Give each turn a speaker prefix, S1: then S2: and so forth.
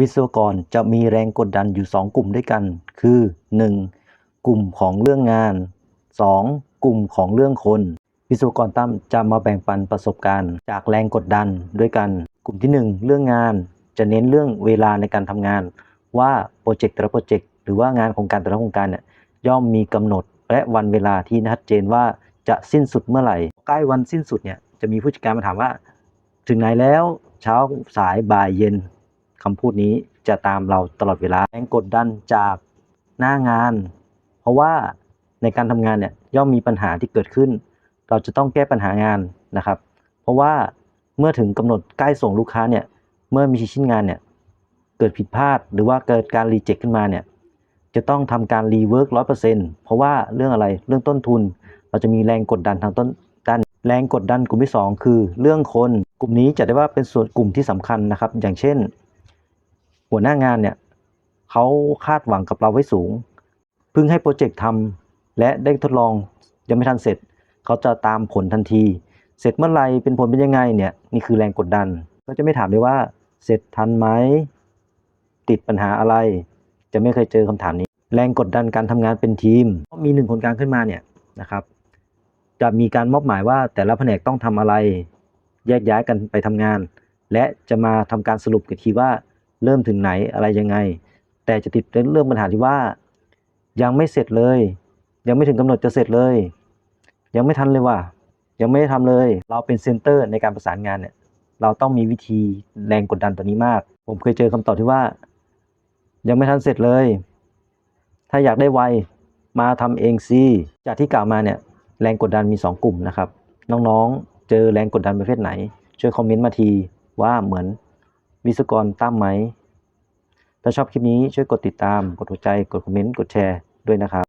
S1: วิศวกรจะมีแรงกดดันอยู่ 2 กลุ่มด้วยกัน คือ 1. กลุ่มของเรื่องงาน 2. กลุ่มของเรื่องคน วิศวกรตั้มจะมาแบ่งปันประสบการณ์ จากแรงกดดันด้วยกัน กลุ่มที่ 1 เรื่องงานจะเน้นเรื่องเวลาในการทำงาน ว่าโปรเจกต์แต่ละโปรเจกต์หรือว่างานโครงการแต่ละโครงการเนี่ยย่อมมีกำหนด และวันเวลาที่ชัดเจนว่าจะสิ้นสุดเมื่อไหร่ ใกล้วันสิ้นสุดเนี่ยจะมีผู้จัดการมาถามว่า ถึงไหนแล้วเช้าสายบ่ายเย็น คำพูดนี้จะตามเราตลอดเวลาแรงกดดันจากหน้างาน เพราะว่าในการทำงานเนี่ยย่อมมีปัญหาที่เกิดขึ้น เราจะต้องแก้ปัญหางานนะครับ เพราะว่าเมื่อถึงกำหนดใกล้ส่งลูกค้าเนี่ยเมื่อมีชิ้นงานเนี่ยเกิดผิดพลาดหรือว่าเกิดการรีเจ็คขึ้นมาเนี่ยจะต้องทำการรีเวิร์กร้อยเปอร์เซ็นต์เพราะว่าเรื่องอะไรเรื่องต้นทุน เราจะมีแรงกดดันทางต้นด้านแรงกดดันกลุ่มที่ 2 คือเรื่องคนกลุ่มนี้จะได้ว่าเป็นส่วนกลุ่มที่สำคัญนะครับ อย่างเช่น หัวหน้างานเนี่ยเขาคาดหวังกับเราไว้สูง เพิ่งให้โปรเจกต์ทำและได้ทดลองยังไม่ทันเสร็จ เขาจะตามผลทันที เสร็จเมื่อไหรเป็นผลเป็นยังไงเนี่ยนี่คือแรงกดดัน ก็จะไม่ถามเลยว่าเสร็จทันไหมติดปัญหาอะไร จะไม่เคยเจอคำถามนี้ แรงกดดันการทำงานเป็นทีมมีหนึ่งคนกลางขึ้นมาเนี่ยนะครับจะมีการมอบหมายว่าแต่ละแผนกต้องทำอะไร แยกย้ายกันไปทำงาน และจะมาทำการสรุปกันทีว่า เริ่มถึงไหนอะไรยังไง แต่จะติดเรื่องปัญหาที่ว่า ยังไม่เสร็จเลย ยังไม่ถึงกำหนดจะเสร็จเลย ยังไม่ทันเลยว่ะยังไม่ได้ทำเลย เราเป็นเซนเตอร์ในการประสานงานเนี่ย เราต้องมีวิธีแรงกดดันตัวนี้มาก ผมเคยเจอคำตอบที่ว่า ยังไม่ทันเสร็จเลย ถ้าอยากได้ไวมาทำเองสิจากที่กล่าวมาเนี่ยแรงกดดันมี 2 กลุ่มนะครับ น้องๆ เจอแรงกดดันประเภทไหน ช่วยคอมเมนต์มาทีว่าเหมือน วิศกรตั้มไหม ถ้าชอบคลิปนี้ช่วยกดติดตาม กดหัวใจ กดคอมเมนต์ กดแชร์ด้วยนะครับ